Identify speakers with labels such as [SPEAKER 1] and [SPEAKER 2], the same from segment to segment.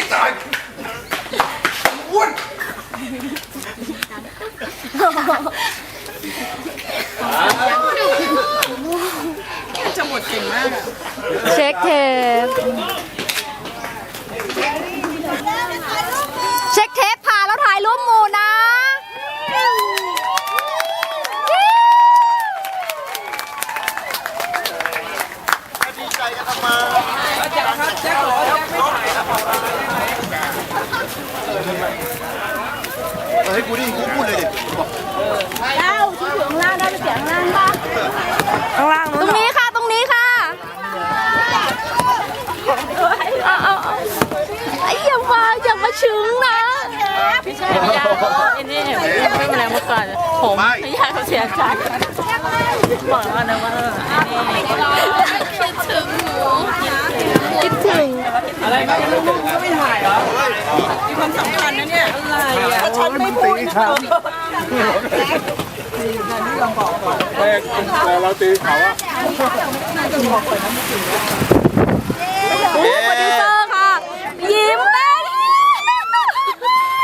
[SPEAKER 1] ยตายอ้วนจะหมดเก่งมากอะ
[SPEAKER 2] เช็คเทป
[SPEAKER 3] กูดิกูพูดเลยดิบอก
[SPEAKER 1] ข้างล่าง
[SPEAKER 2] ตรงนี้ค่ะ ตรงนี้ค่ะ เอาเอาเอาไอ้อย่ามาอย่ามาชึงนะ
[SPEAKER 4] พี่ชายพี่ยาเขาไอ้นี่ไม่เป็นไรเมื่อก่อนผมพี่ยาเขาเสียใจบอกแล้วนะว่าไอ้นี่
[SPEAKER 2] คิดถึง
[SPEAKER 1] อะไรไม่รู้ลูกก็ไม่ถ่ายเหรอมีความสำคัญนะเนี่ยอะไรอะฉัน ไม่พูดนะ
[SPEAKER 3] แม่แต่เราตีเขาอะ
[SPEAKER 2] โอ้โปรดิวเซอร์ค่ะ ยิ้มแป้ง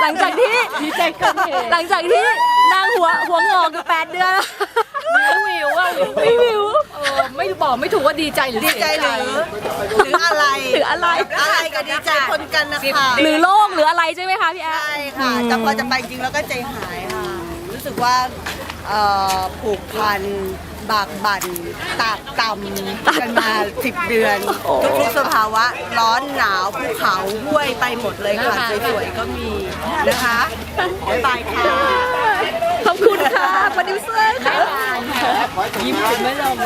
[SPEAKER 2] หลังจากที่ดีใจกันหลังจากที่นางหัวหัวงอกอยู่แปดเดือน
[SPEAKER 4] วิวว่าวิว
[SPEAKER 2] ไม่วิว
[SPEAKER 4] เออไม่ บอกไม่ถูกว่าดีใจหรือ
[SPEAKER 1] ดี
[SPEAKER 4] เสีย
[SPEAKER 1] ใจ
[SPEAKER 4] ใจ
[SPEAKER 1] หรือหรืออะไร
[SPEAKER 2] หรืออะไร
[SPEAKER 1] อะไรก็ดีใจคนกันนะคะ
[SPEAKER 2] หรือโล่งหรืออะไรใช่ไหมคะพี่แอฟ
[SPEAKER 1] ใช่ค่ะแต่พอจะไปจริงแล้วก็ใจหายค่ะ รู้สึกว่าเอ่อผูกพันบากบั่นตากต่ำกันมาสิบเดือน ทุกๆสภาวะร้อนหนาวภูเขาห้วยไปหมดเลยค่ะ สวยๆก็มีนะคะบ๊ายบายค่ะ
[SPEAKER 2] ขอบคุณค่ะโปรดิวเซอร์ค่ะ
[SPEAKER 4] ยิ้มถึงไม่ลง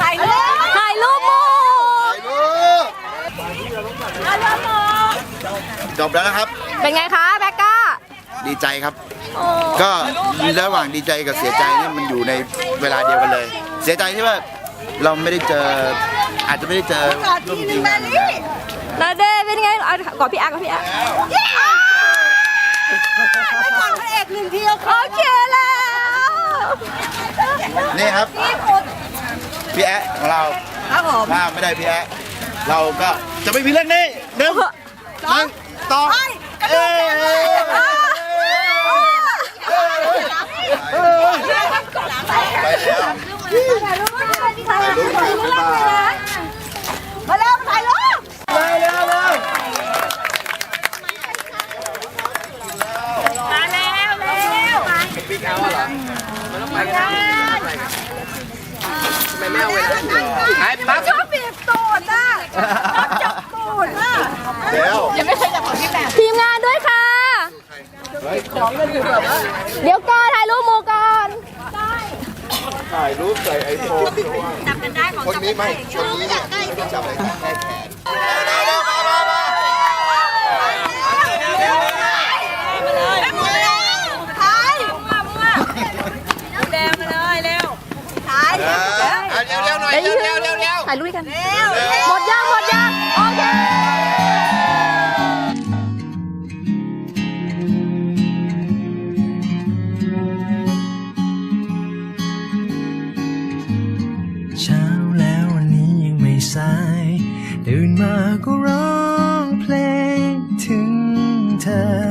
[SPEAKER 1] ถ่ายรูป
[SPEAKER 2] ถ่ายรูปหมู่
[SPEAKER 3] จบแล้วนะครับ
[SPEAKER 2] เป็นไงคะแบกก้า
[SPEAKER 3] ดีใจครับ ก็ระหว่างดีใจกับเสียใจเนี่ยมันอยู่ในเวลาเดียวกันเลย เสียใจที่ว่าเราไม่ได้เจอ อาจจะไม่ได้เจอ
[SPEAKER 1] ก่อนทีนึงมานี่
[SPEAKER 2] นาเดเป็นไงเอากอดพี่แอฟกับพี่แอฟ
[SPEAKER 1] ไปก่อนพระเอกหนึ่งทีโอเค
[SPEAKER 2] โอเคแล้ว
[SPEAKER 3] นี่ครับ พี่แอะของเรา
[SPEAKER 1] ครับผม
[SPEAKER 3] ถ้าไม่ได้พี่แอะเราก็จะไม่มีเรื่องนี้หนึ่งหนึ่งต่อ
[SPEAKER 1] ไปกระโด
[SPEAKER 3] เอ้
[SPEAKER 1] ด
[SPEAKER 3] ย
[SPEAKER 1] กันเลย
[SPEAKER 3] ไปแล้ว
[SPEAKER 1] ถ่ายรูปถ่ายรูปถ่ายรูปมาแล้วถ่ายรูป ชอบบีบตู ดอะจับตูดอะ
[SPEAKER 3] แล้ว
[SPEAKER 2] ทีมงานด้วยค่ะเดี๋ยวก่อนถ่ายรูปหมู่ก่อน
[SPEAKER 3] ถ่ายรูปใส่ไอโฟนจับกันได้คนนี้ไม่คนนี้เนี่ยไม่จับอะไรแค่แขน
[SPEAKER 1] ถ่าย
[SPEAKER 4] แดงมาเลยเร็ว
[SPEAKER 1] ถ่าย
[SPEAKER 3] เร็ นมาก็ร้องเพลง
[SPEAKER 2] ถึง
[SPEAKER 1] เธอ